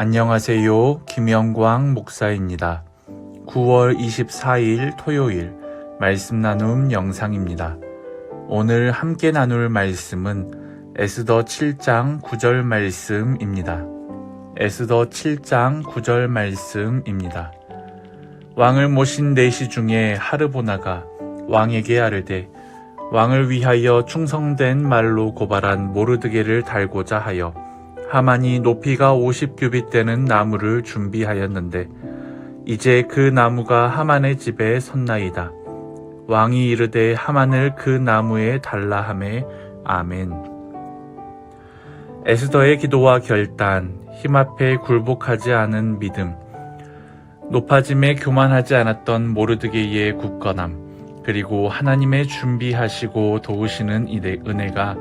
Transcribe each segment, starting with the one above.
안녕하세요. 김영광 목사입니다. 9월 24일 토요일 말씀 나눔 영상입니다. 오늘 함께 나눌 말씀은 에스더 7장 9절 말씀입니다. 에스더 7장 9절 말씀입니다. 왕을 모신 내시 중에 하르보나가 왕에게 아르되 왕을 위하여 충성된 말로 고발한 모르드게를 달고자 하여 하만이 높이가 50규빗 되는 나무를 준비하였는데 이제 그 나무가 하만의 집에 섰나이다. 왕이 이르되 하만을 그 나무에 달라 하매 아멘. 에스더의 기도와 결단, 힘 앞에 굴복하지 않은 믿음, 높아짐에 교만하지 않았던 모르드게의 굳건함, 그리고 하나님의 준비하시고 도우시는 이 은혜가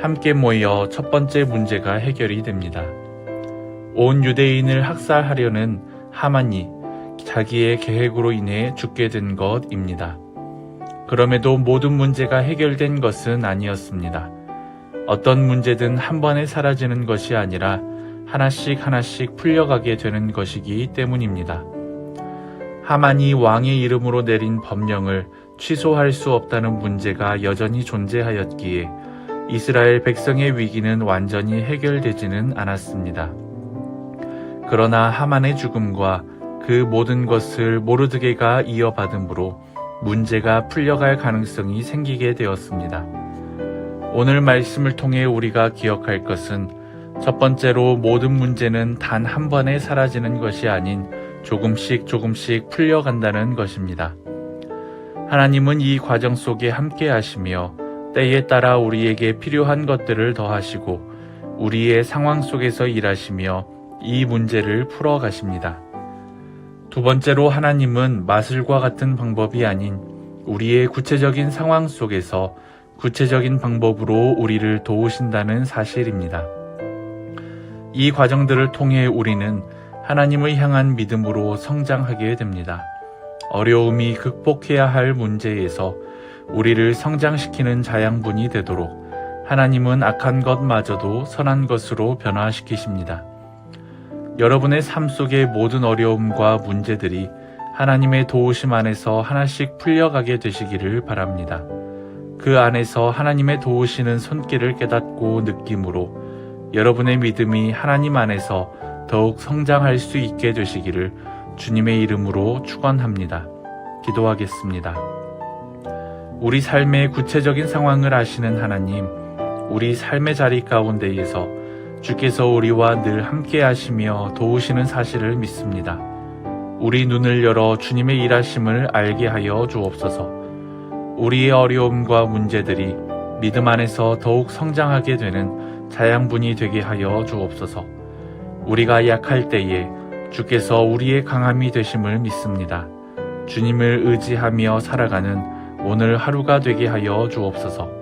함께 모여 첫 번째 문제가 해결이 됩니다. 온 유대인을 학살하려는 하만이 자기의 계획으로 인해 죽게 된 것입니다. 그럼에도 모든 문제가 해결된 것은 아니었습니다. 어떤 문제든 한 번에 사라지는 것이 아니라 하나씩 하나씩 풀려가게 되는 것이기 때문입니다. 하만이 왕의 이름으로 내린 법령을 취소할 수 없다는 문제가 여전히 존재하였기에 이스라엘 백성의 위기는 완전히 해결되지는 않았습니다. 그러나 하만의 죽음과 그 모든 것을 모르드게가 이어받음으로 문제가 풀려갈 가능성이 생기게 되었습니다. 오늘 말씀을 통해 우리가 기억할 것은 첫 번째로 모든 문제는 단 한 번에 사라지는 것이 아닌 조금씩 조금씩 풀려간다는 것입니다. 하나님은 이 과정 속에 함께 하시며 때에 따라 우리에게 필요한 것들을 더하시고 우리의 상황 속에서 일하시며 이 문제를 풀어 가십니다. 두 번째로 하나님은 마술과 같은 방법이 아닌 우리의 구체적인 상황 속에서 구체적인 방법으로 우리를 도우신다는 사실입니다. 이 과정들을 통해 우리는 하나님을 향한 믿음으로 성장하게 됩니다. 어려움이 극복해야 할 문제에서 우리를 성장시키는 자양분이 되도록 하나님은 악한 것마저도 선한 것으로 변화시키십니다. 여러분의 삶 속의 모든 어려움과 문제들이 하나님의 도우심 안에서 하나씩 풀려가게 되시기를 바랍니다. 그 안에서 하나님의 도우시는 손길을 깨닫고 느낌으로 여러분의 믿음이 하나님 안에서 더욱 성장할 수 있게 되시기를 주님의 이름으로 축원합니다. 기도하겠습니다. 우리 삶의 구체적인 상황을 아시는 하나님, 우리 삶의 자리 가운데에서 주께서 우리와 늘 함께 하시며 도우시는 사실을 믿습니다. 우리 눈을 열어 주님의 일하심을 알게 하여 주옵소서. 우리의 어려움과 문제들이 믿음 안에서 더욱 성장하게 되는 자양분이 되게 하여 주옵소서. 우리가 약할 때에 주께서 우리의 강함이 되심을 믿습니다. 주님을 의지하며 살아가는 오늘 하루가 되게 하여 주옵소서.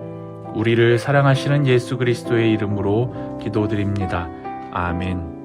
우리를 사랑하시는 예수 그리스도의 이름으로 기도드립니다. 아멘.